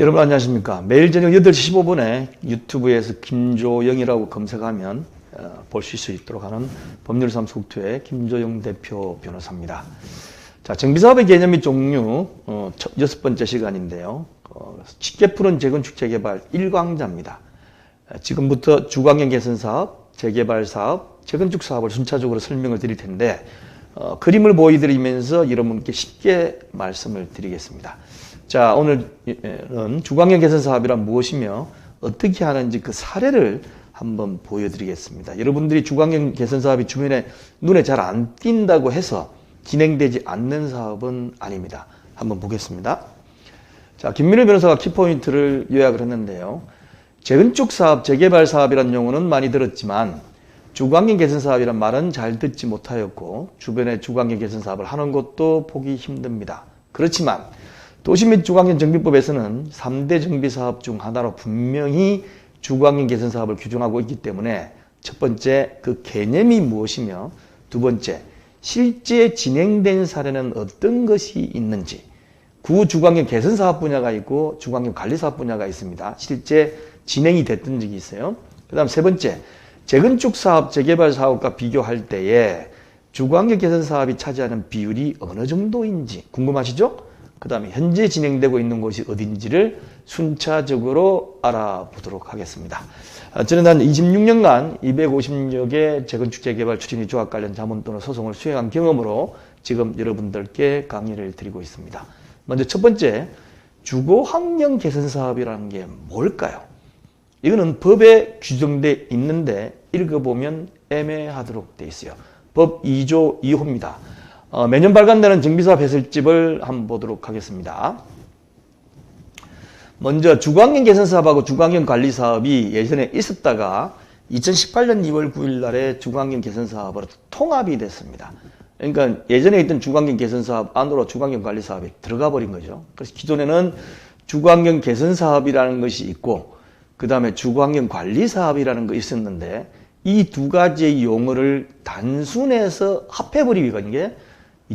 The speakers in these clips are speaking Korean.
여러분 안녕하십니까. 매일 저녁 8시 15분에 유튜브에서 김조영이라고 검색하면 어, 보실 수 있도록 하는 법률사무소국투의 김조영 대표 변호사입니다. 자, 정비사업의 개념 및 종류 어, 첫- 여섯 번째 시간인데요. 어, 쉽게 푸는 재건축 재개발 1강자입니다. 어, 지금부터 주광경 개선 사업, 재개발 사업, 재건축 사업을 순차적으로 설명을 드릴 텐데 어, 그림을 보여드리면서 여러분께 쉽게 말씀을 드리겠습니다. 자, 오늘은 주광경 개선 사업이란 무엇이며 어떻게 하는지 그 사례를 한번 보여드리겠습니다. 여러분들이 주광경 개선 사업이 주변에 눈에 잘 안 띈다고 해서 진행되지 않는 사업은 아닙니다. 한번 보겠습니다. 자, 김민우 변호사가 키포인트를 요약을 했는데요. 재건축 사업, 재개발 사업이라는 용어는 많이 들었지만 주광경 개선 사업이란 말은 잘 듣지 못하였고 주변에 주광경 개선 사업을 하는 것도 보기 힘듭니다. 그렇지만 도시 및 주광경 정비법에서는 3대 정비 사업 중 하나로 분명히 주광경 개선 사업을 규정하고 있기 때문에 첫 번째 그 개념이 무엇이며 두 번째 실제 진행된 사례는 어떤 것이 있는지 구 주광경 개선 사업 분야가 있고 주광경 관리 사업 분야가 있습니다. 실제 진행이 됐던 적이 있어요. 그 다음 세 번째 재건축 사업, 재개발 사업과 비교할 때에 주광경 개선 사업이 차지하는 비율이 어느 정도인지 궁금하시죠? 그 다음에 현재 진행되고 있는 곳이 어딘지를 순차적으로 알아보도록 하겠습니다. 아, 저는 한 26년간 250여 개 재건축 재 개발 추진위 조합 관련 자문 또는 소송을 수행한 경험으로 지금 여러분들께 강의를 드리고 있습니다. 먼저 첫 번째, 주거 환경 개선 사업이라는 게 뭘까요? 이거는 법에 규정돼 있는데 읽어보면 애매하도록 돼 있어요. 법 2조 2호입니다. 어, 매년 발간되는 정비사업 해설집을 한번 보도록 하겠습니다. 먼저 주광경 개선 사업하고 주광경 관리 사업이 예전에 있었다가 2018년 2월 9일 날에 주광경 개선 사업으로 통합이 됐습니다. 그러니까 예전에 있던 주광경 개선 사업 안으로 주광경 관리 사업이 들어가 버린 거죠. 그래서 기존에는 주광경 개선 사업이라는 것이 있고 그 다음에 주광경 관리 사업이라는 거 있었는데 이 두 가지의 용어를 단순해서 합해버리기 게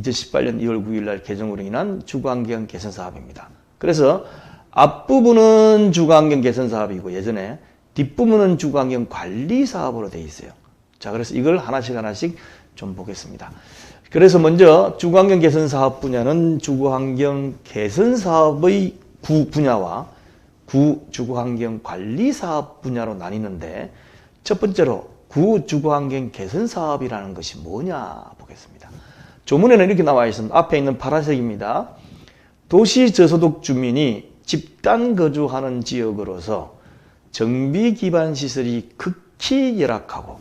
2018년 2월 9일 날 개정으로 인한 주광경 개선 사업입니다. 그래서 앞부분은 주광경 개선 사업이고 예전에 뒷부분은 주광경 관리 사업으로 되어 있어요. 자, 그래서 이걸 하나씩 하나씩 좀 보겠습니다. 그래서 먼저 주광경 개선 사업 분야는 주거환경 개선 사업의 구 분야와 구 주거환경 관리 사업 분야로 나뉘는데 첫 번째로 구 주거환경 개선 사업이라는 것이 뭐냐 보겠습니다. 조문에는 이렇게 나와 있습니다. 앞에 있는 파란색입니다. 도시 저소득 주민이 집단 거주하는 지역으로서 정비 기반 시설이 극히 열악하고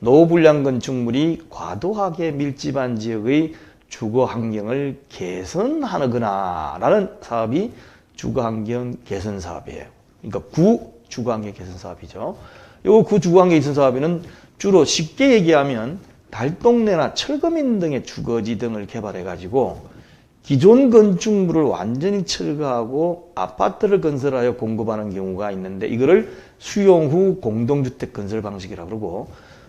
노불량 건축물이 과도하게 밀집한 지역의 주거 환경을 개선하거나 라는 사업이 주거 환경 개선 사업이에요. 그러니까 구 주거 환경 개선 사업이죠. 요 구 주거 환경 개선 사업에는 주로 쉽게 얘기하면 달동네나 철거민 등의 주거지 등을 개발해 가지고 기존 건축물을 완전히 철거하고 아파트를 건설하여 공급하는 경우가 있는데 이거를 수용 후 공동주택 건설 방식이라고 그러고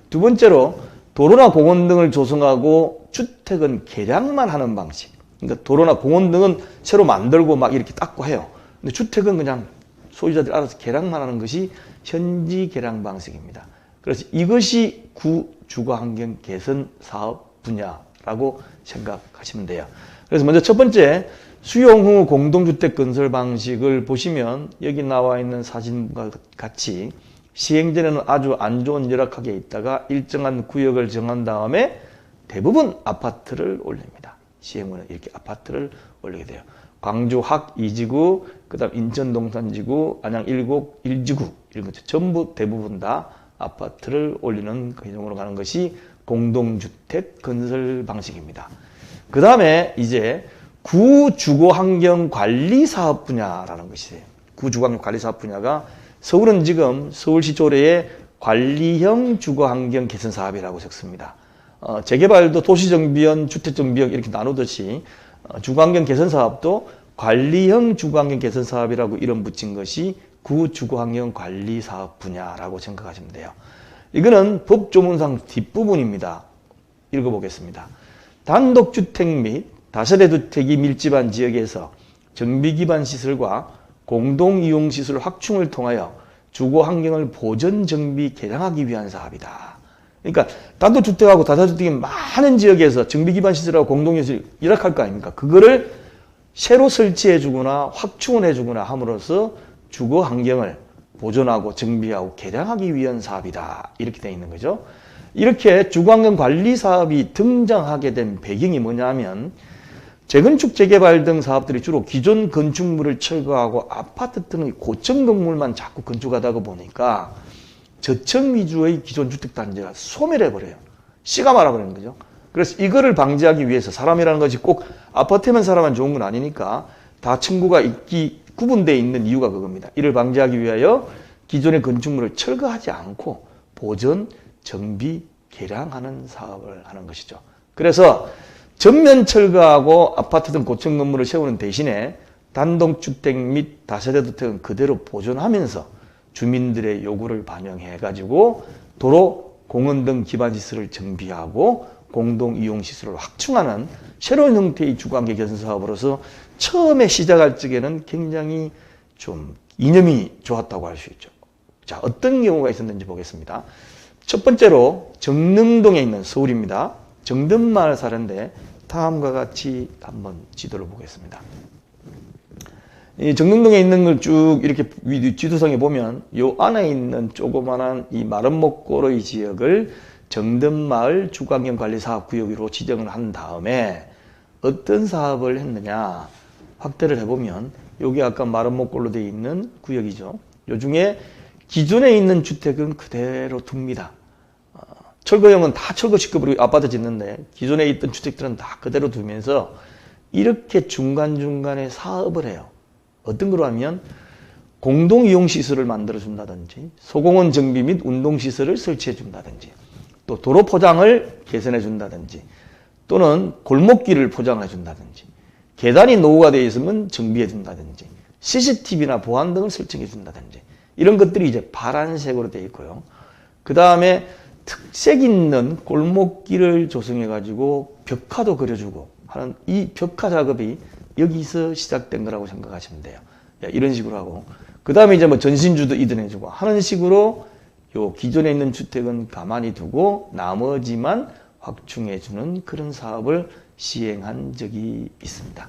두 번째로 도로나 공원 등을 조성하고 주택은 개량만 하는 방식. 그러니까 도로나 공원 등은 새로 만들고 막 이렇게 닦고 해요. 근데 주택은 그냥 소유자들이 알아서 개량만 하는 것이 현지 개량 방식입니다. 그래서 이것이 구 주거 환경 개선 사업 분야라고 생각하시면 돼요. 그래서 먼저 첫 번째 수용 후 공동주택 건설 방식을 보시면 여기 나와 있는 사진과 같이 시행 전에는 아주 안 좋은 열악하게 있다가 일정한 구역을 정한 다음에 대부분 아파트를 올립니다. 시행 후는 이렇게 아파트를 올리게 돼요. 광주 학 2지구, 그 다음 인천 동산지구, 안양 1곡 1지구 이런 것 전부 대부분 다 아파트를 올리는 그 개념으로 가는 것이 공동주택 건설 방식입니다. 그 다음에 이제 구주거환경 관리 사업 분야라는 것이에요. 구주거환경 관리 사업 분야가 서울은 지금 서울시 조례에 관리형 주거환경 개선 사업이라고 적습니다. 어, 재개발도 도시정비형, 주택정비형 이렇게 나누듯이 어, 주거환경 개선 사업도 관리형 주거환경 개선 사업이라고 이름 붙인 것이 구주거환경 관리 사업 분야라고 생각하시면 돼요. 이거는 법조문상 뒷부분입니다. 읽어보겠습니다. 단독주택 및 다세대 주택이 밀집한 지역에서 정비 기반 시설과 공동이용시설 확충을 통하여 주거 환경을 보전 정비 개량하기 위한 사업이다. 그러니까 단독주택하고 다자주택이 많은 지역에서 정비 기반 시설하고 공동이용시설 일학할 거 아닙니까? 그거를 새로 설치해 주거나 확충을 해 주거나 함으로써 주거 환경을 보존하고 정비하고 개량하기 위한 사업이다. 이렇게 되어 있는 거죠. 이렇게 주거환경 관리 사업이 등장하게 된 배경이 뭐냐면 재건축 재개발 등 사업들이 주로 기존 건축물을 철거하고 아파트 등의 고층 건물만 자꾸 건축하다가 보니까 저층 위주의 기존 주택 단지가 소멸해 버려요. 씨가 말아 버리는 거죠. 그래서 이거를 방지하기 위해서 사람이라는 것이 꼭 아파트만 살아만 좋은 건 아니니까 다 층구가 있기 구분되어 있는 이유가 그겁니다. 이를 방지하기 위하여 기존의 건축물을 철거하지 않고 보존, 정비, 개량하는 사업을 하는 것이죠. 그래서 전면 철거하고 아파트 등 고층 건물을 세우는 대신에 단독주택 및 다세대 주택은 그대로 보존하면서 주민들의 요구를 반영해 가지고 도로, 공원 등 기반 시설을 정비하고 공동 이용 시설을 확충하는 새로운 형태의 주거환경 개선 사업으로서 처음에 시작할 적에는 굉장히 좀 이념이 좋았다고 할 수 있죠. 자, 어떤 경우가 있었는지 보겠습니다. 첫 번째로 정릉동에 있는 서울입니다. 정든마을 사는데 다음과 같이 한번 지도를 보겠습니다. 이 정릉동에 있는 걸 쭉 이렇게 지도상에 보면 요 안에 있는 조그만한 이 마름목고로의 지역을 정든마을 주거환경관리사업구역으로 지정을 한 다음에 어떤 사업을 했느냐 확대를 해보면 여기 아까 마름목골로 되어 있는 구역이죠. 요 중에 기존에 있는 주택은 그대로 둡니다. 어, 철거형은 다 철거시켜버리고 아파트 짓는데 기존에 있던 주택들은 다 그대로 두면서 이렇게 중간중간에 사업을 해요. 어떤 거로 하면 공동이용시설을 만들어준다든지 소공원 정비 및 운동시설을 설치해준다든지 또 도로 포장을 개선해 준다든지 또는 골목길을 포장해 준다든지 계단이 노후가 되어 있으면 정비해 준다든지 CCTV나 보안 등을 설정해 준다든지 이런 것들이 이제 파란색으로 되어 있고요. 그 다음에 특색 있는 골목길을 조성해 가지고 벽화도 그려주고 하는 이 벽화 작업이 여기서 시작된 거라고 생각하시면 돼요. 이런 식으로 하고 그 다음에 이제 뭐 전신주도 이전해주고 하는 식으로 요 기존에 있는 주택은 가만히 두고 나머지만 확충해 주는 그런 사업을 시행한 적이 있습니다.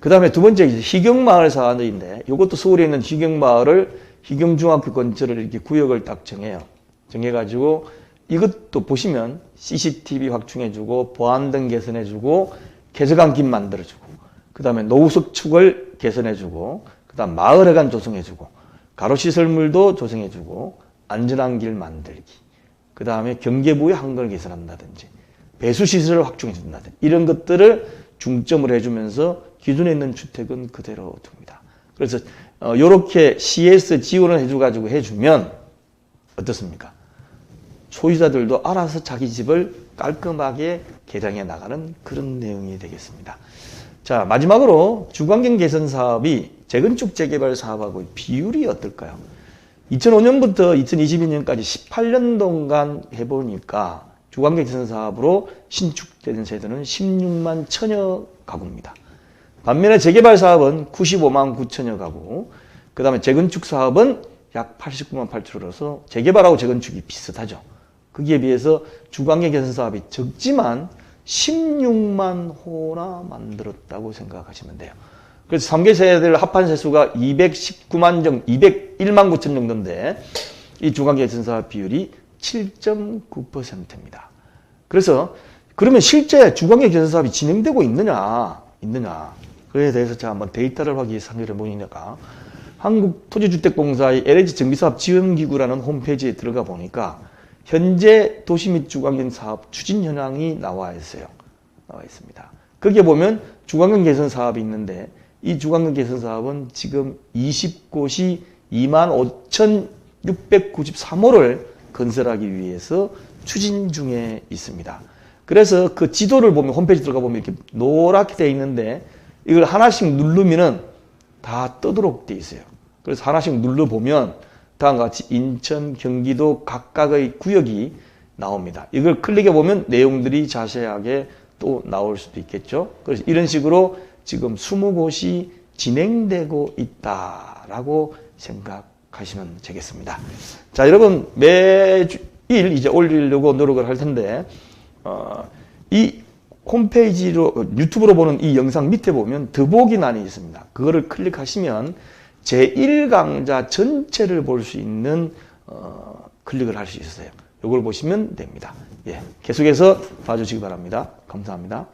그 다음에 두 번째 희경마을 사안인데 이것도 서울에 있는 희경마을을 희경중학교 근처를 이렇게 구역을 딱 정해요. 정해가지고 이것도 보시면 CCTV 확충해주고 보안 등 개선해주고 개서강길 만들어주고 그 다음에 노후석 축을 개선해주고 그 다음 마을회관 조성해주고 가로시설물도 조성해주고 안전한 길 만들기 그 다음에 경계부의 한글 개선한다든지 배수시설을 확충해준다든지 이런 것들을 중점을 해주면서 기존에 있는 주택은 그대로 둡니다. 그래서 이렇게 어, CS 지원을 해줘가지고 해주면 어떻습니까? 소유자들도 알아서 자기 집을 깔끔하게 개량해 나가는 그런 내용이 되겠습니다. 자 마지막으로 주관경 개선 사업이 재건축 재개발 사업하고 비율이 어떨까요? 2005년부터 2022년까지 18년 동안 해보니까 주관경 개선 사업으로 신축되는 세대는 16만 천여 가구입니다. 반면에 재개발 사업은 95만 9천여 가구, 그 다음에 재건축 사업은 약 89만 8천여로서 재개발하고 재건축이 비슷하죠. 거기에 비해서 주관계 개선 사업이 적지만 16만 호나 만들었다고 생각하시면 돼요. 그래서 3개 세대를 합한 세수가 219만 정, 201만 9천 정도인데 이 사업 비율이 7.9%입니다. 그래서 그러면 실제 주관계 개선 사업이 진행되고 있느냐, 있느냐. 그에 대해서 제가 한번 데이터를 확인해서 보니까 한국토지주택공사의 LH 정비사업 지원기구라는 홈페이지에 들어가 보니까 현재 도시 및 주관경 사업 추진 현황이 나와 있어요. 나와 있습니다. 거기에 보면 주관경 개선 사업이 있는데 이 주관경 개선 사업은 지금 20곳이 25,693호를 건설하기 위해서 추진 중에 있습니다. 그래서 그 지도를 보면 홈페이지 들어가 보면 이렇게 노랗게 되어 있는데 이걸 하나씩 누르면은 다 뜨도록 되어 있어요. 그래서 하나씩 눌러 보면 다음과 같이 인천, 경기도 각각의 구역이 나옵니다. 이걸 클릭해 보면 내용들이 자세하게 또 나올 수도 있겠죠. 그래서 이런 식으로 지금 20곳이 진행되고 있다라고 생각하시면 되겠습니다. 자, 여러분 매일 이제 올리려고 노력을 할 텐데 어, 이 홈페이지로 유튜브로 보는 이 영상 밑에 보면 더보기란이 있습니다. 그거를 클릭하시면 제 1강좌 전체를 볼 수 있는 어, 클릭을 할 수 있어요. 이걸 보시면 됩니다. 예, 계속해서 봐주시기 바랍니다. 감사합니다.